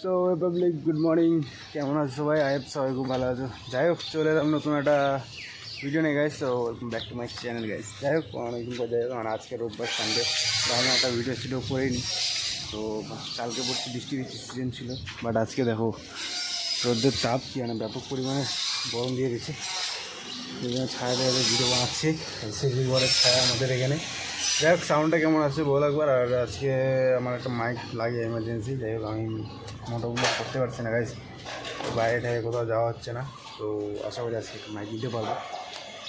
So public good morning কেমন আছো সবাই? আই সবাই খুব ভালো আছো। যাই হোক, চলে এলাম নতুন একটা ভিডিও নিয়ে গাইস তো welcome back to my channel guys যাই হোক, অনেকদিন পর যাই হোক মানে আজকে রোববার সানডে ভাবলাম একটা ভিডিও ছিল করিনি। তো, কালকে পড়ছি বৃষ্টি বৃষ্টি সিজন ছিল। বাট আজকে দেখো রোদ্রের তাপ কি মানে ব্যাপক পরিমাণে গরম দিয়ে গেছে ছায়া দেওয়া ভিডিও বানাচ্ছি। সেই ঘরের ছায়া আমাদের এখানে। যাই হোক সাউন্ডটা কেমন আছে বল একবার, আর আজকে আমার একটা মাইক লাগে এমার্জেন্সি যাই হোক, আমি মোটামুটি করতে পারছি না গাইজ বাইরে টাইরে কোথাও যাওয়া হচ্ছে না, তো আশা করি আজকে একটু মাইক দিতে পারব।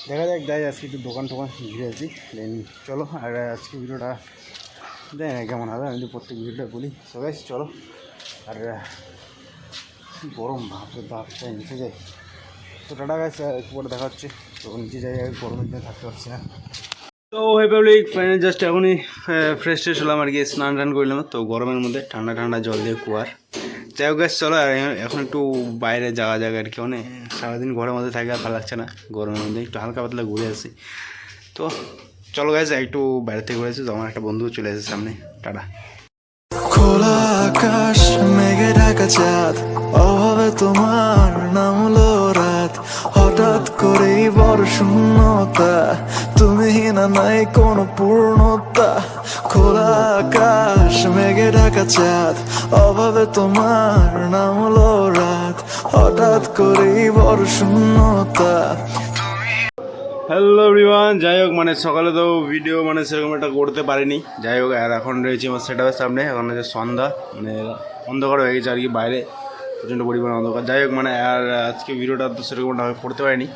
দেখা যাক যাই আজকে একটু দোকান টোকান ঘিরে আছি দেন চলো, আর আজকে ভিডিওটা জানি না কেমন হবে, আমি তো প্রত্যেক ভিডিওটা বলি। সো গাইজ চলো, আর গরম ভাবতে ভাবতে নিচে যাই। তো টাটা গাছ একটু পরে দেখা হচ্ছে, তো নিচে যাই গরমের জন্য থাকতে পারছি না। তো হে পাবলিক ফাইনাল জাস্ট এখনই ফ্রেশ ট্রেশ হলাম আর কি, স্নান টান করলাম। তো গরমের মধ্যে ঠান্ডা ঠান্ডা জল দিয়ে কুয়ার। যাই হোক গাছ চলো, আর এখন একটু বাইরে যাওয়া যাক আর কি, অনেক সারাদিন ঘরের মধ্যে থাকে আর ভালো লাগছে না। গরমের মধ্যে একটু হালকা পাতলা ঘুরে আসি। তো চলো গাছ একটু বাইরে থেকে ঘুরে আসি, তো আমার একটা বন্ধু চলে এসেছে সামনে। টাটা। খোলা আকাশ, মেঘে ঢাকা চাঁদ, অভাবে তোমার নামলো হঠাৎ করেই বড় শূন্যতা। তুমি না নাই কোনো পূর্ণতা। খোলা আকাশ, মেঘে ঢাকা চাঁদ। অভাবে তোমার নামলো রাত। হঠাৎ করেই বড় শূন্যতা। হ্যালো এভরিওয়ান যাই হোক মানে সকালে তো ভিডিও মানে সেরকম একটা করতে পারিনি। যাই হোক, আর এখন রয়েছে আমার সেটাপের সামনে। এখন হচ্ছে সন্ধ্যা মানে অন্ধকার হয়ে গেছে আর কি বাইরে। প্রচণ্ড পরিমাণে অন্ধকার। যাই হোক মানে আর আজকে ভিডিওটা তো সেরকম একটা করতে পারিনি।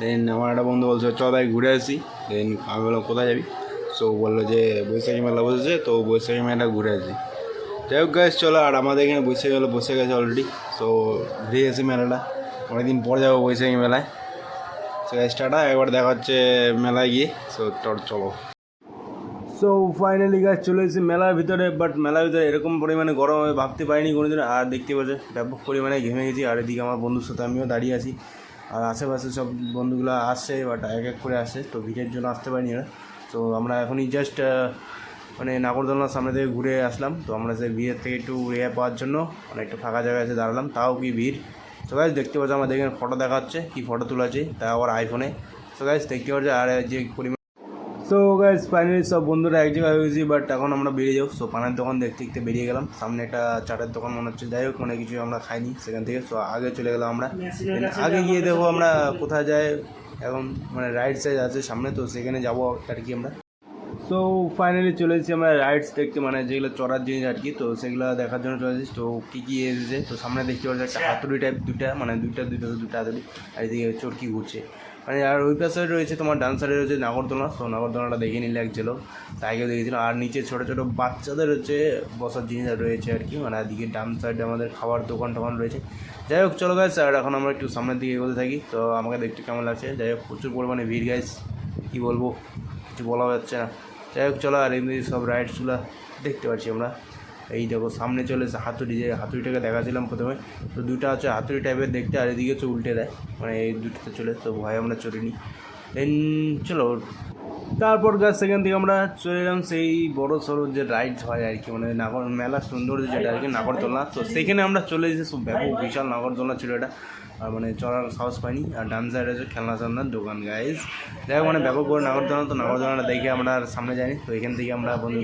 দেন আমার একটা বন্ধু বলছে, চ তাই ঘুরে আসি। দেন আমি বললাম, কোথায় যাবি? সো বলল যে, বৈশাখী মেলা বসেছে, তো বৈশাখী মেলা ঘুরে আসি। যাই হোক গাছ চলো, আর আমাদের এখানে বৈশাখী মেলা বসে গেছে অলরেডি সো ঘুরে আসি মেলাটা। অনেকদিন পর যাব বৈশাখী মেলায়। সো স্টার্টা একবার দেখা হচ্ছে মেলায় গিয়ে। সো চলো। সো ফাইনালি গাছ চলে এসেছি মেলার ভিতরে বাট মেলার ভিতরে এরকম পরিমাণে গরম আমি ভাবতে পারিনি কোনোদিন আর দেখতে পাচ্ছে, ব্যাপক পরিমাণে ঘেমে গেছি, আর এদিকে আমার বন্ধুর সাথে আমিও দাঁড়িয়ে আছি। আর আশেপাশে সব বন্ধুগুলো আসছে বাট এক এক করে আসছে, তো ভিড়ের জন্য আসতে পারিনি না তো আমরা এখনই জাস্ট মানে নাগরদোলনার সামনে থেকে ঘুরে আসলাম। তো আমরা সেই ভিড়ের থেকে একটু রেয়া পাওয়ার জন্য মানে একটু ফাঁকা জায়গায় এসে দাঁড়ালাম, তাও কি ভিড়? তো গাছ দেখতে পাচ্ছি, আমাদের এখানে ফটো দেখাচ্ছে, কি ফটো তোলা আছে তা আবার আইফোনে তো গাছ দেখতে পাচ্ছি, আর যে পরিমাণ সো গাইজ ফাইনালি সব বন্ধুরা এক জায়গায় হয়েছি বাট এখন আমরা বেরিয়ে যাব। সো পানের দোকান দেখতে দেখতে বেরিয়ে গেলাম। সামনে একটা চাটের দোকান মনে হচ্ছে। যাই হোক মানে কিছু আমরা খাইনি সেখান থেকে। সো আগে চলে গেলাম আমরা। আগে গিয়ে দেখব আমরা কোথায় যাই। এখন মানে রাইট সাইড আছে সামনে তো সেখানে যাব আর কি আমরা। সো ফাইনালি চলে এসেছি আমরা রাইডস দেখতে মানে যেগুলো চড়ার জিনিস আর কি। তো সেগুলো দেখার জন্য চলে এসেছি। তো কী কী এসেছে? তো সামনে দেখতে পাচ্ছি একটা হাতুড়ি টাইপ দুটা মানে দুইটা দুইটা দুটা হাতুড়ি। আর এদিকে চরকি ঘুরছে। মানে আর ওই পাশে রয়েছে তোমার ডান সাইডে রয়েছে নাগরদোলনা তো নাগরদোলনাটা দেখে নিলে একছিল তাইকেও দেখেছিল। আর নিচে ছোটো ছোটো বাচ্চাদের হচ্ছে বসার জিনিস রয়েছে আর কি। মানে এদিকে ডান সাইডে আমাদের খাবার দোকান টোকান রয়েছে। যাই হোক, চলো গাইস আর এখন আমরা একটু সামনের দিকে এগোতে থাকি। তো আমাকে দেখতে কেমন লাগছে। যাই হোক, প্রচুর পরিমাণে ভিড় গাইস কী বলব? কিছু বলা যাচ্ছে না। যাই হোক, চলো, আর এমনি সব রাইডসগুলো দেখতে পাচ্ছি আমরা। এই দেখো, সামনে চলে এসে হাতুড়ি, যে হাতুড়িটাকে দেখাছিলাম প্রথমে। তো দুটা হচ্ছে হাতুড়ি টাইপের দেখতে, আর এদিকে হচ্ছে উল্টে দেয়। মানে এই দুটোতে চলে তো ভয় আমরা চড়িনি। দেন চলো তারপর গাছ সেখান থেকে আমরা চলে এলাম সেই বড় সড়ো যে রাইডস হয় আর কি মানে নাগর মেলা সুন্দর যেটা আর কি, নাগরদোলনা। তো সেখানে আমরা চলে এসেছি সব ব্যাপক, বিশাল নাগরদোলনা ছিল এটা। আর মানে চড়ার সাহস পাইনি। আর ডান সাইডে খেলনা সামনার দোকান গাইজ দেখো মানে ব্যাপক করে নাগরদোলনা, তো নাগরদোলনাটা দেখে আমরা আর সামনে যাইনি। তো এখান থেকে আমরা বন্ধু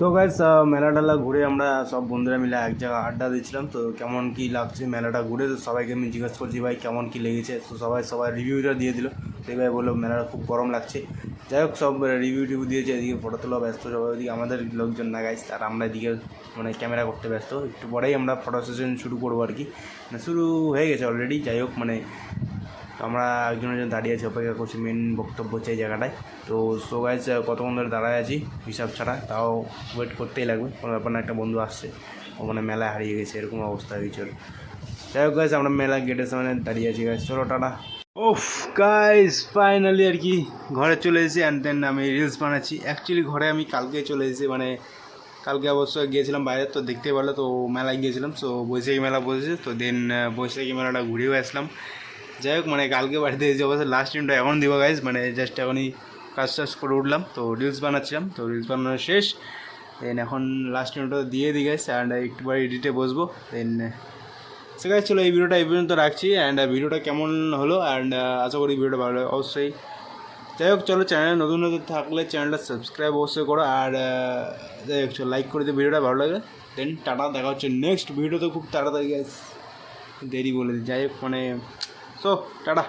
তো গাইস মেলা টেলা ঘুরে আমরা সব বন্ধুরা মিলে এক জায়গায় আড্ডা দিচ্ছিলাম তো কেমন কি লাগছে মেলাটা ঘুরে? তো সবাইকে আমি জিজ্ঞেস করছি, ভাই, কেমন কি লেগেছে? তো সবাই সবাই রিভিউটা দিয়ে দিল। সেই ভাই বলল, মেলাটা খুব গরম লাগছে। যাই হোক, সব রিভিউ টিভিউ দিয়েছে, এদিকে ফটো তোলা ব্যস্ত, সবাই ওদিকে, আমাদের লোকজন না গাইস আর আমরা এদিকে মানে ক্যামেরা করতে ব্যস্ত। একটু পরেই আমরা ফটো সেশন শুরু করব আর কি। মানে শুরু হয়ে গেছে অলরেডি যাই হোক মানে তো আমরা একজন একজন দাঁড়িয়ে আছি, অপেক্ষা করছি মেন বক্তব্য হচ্ছে এই জায়গাটায়। তো সো গাইজ কতক্ষণ ধরে দাঁড়ায় আছি হিসাব ছাড়া? তাও ওয়েট করতেই লাগবে। কোনো ব্যাপার না, একটা বন্ধু আসছে। ও মানে মেলায় হারিয়ে গেছে, এরকম অবস্থা হয়েছে। যাই হোক গাইজ আমরা মেলা গেটের সামনে দাঁড়িয়ে আছি গাইজ চলো টাটা। ওফ গাইজ ফাইনালি আর কি ঘরে চলে এসেছি অ্যান্ড দেন আমি রিলস বানাচ্ছি। অ্যাকচুয়ালি ঘরে আমি কালকে চলে এসেছি মানে কালকে অবশ্য গিয়েছিলাম বাইরে, তো দেখতে পারল তো মেলায় গিয়েছিলাম। সো বৈশাখী মেলা বসেছে, তো দেন বৈশাখী মেলাটা ঘুরেও আসলাম। যাই হোক মানে কালকে বাড়িতে এসে অবশ্য লাস্ট টাইমটা এখন দিব গাইজ মানে জাস্ট এখনই কাজ টাজ করে উঠলাম। তো রিলস বানাচ্ছিলাম। তো রিলস বানানো শেষ। দেন এখন লাস্ট নোটটা দিয়ে দিই গাইস অ্যান্ড একটু পরে এডিটে বসবো। দেন সে গাইস চলো এই ভিডিওটা এই পর্যন্ত রাখছি অ্যান্ড ভিডিওটা কেমন হলো অ্যান্ড আশা করি ভিডিওটা ভালো লাগে অবশ্যই। যাই হোক, চলো চ্যানেলে নতুন নতুন থাকলে চ্যানেলটা সাবস্ক্রাইব অবশ্যই করো, আর যাই হোক, চলো লাইক করে দিয়ে ভিডিওটা ভালো লাগে দেন টাটা, দেখা হচ্ছে নেক্সট ভিডিও তো খুব তাড়াতাড়ি গাইস দেরি বলে দিই। যাই হোক মানে সো টাটা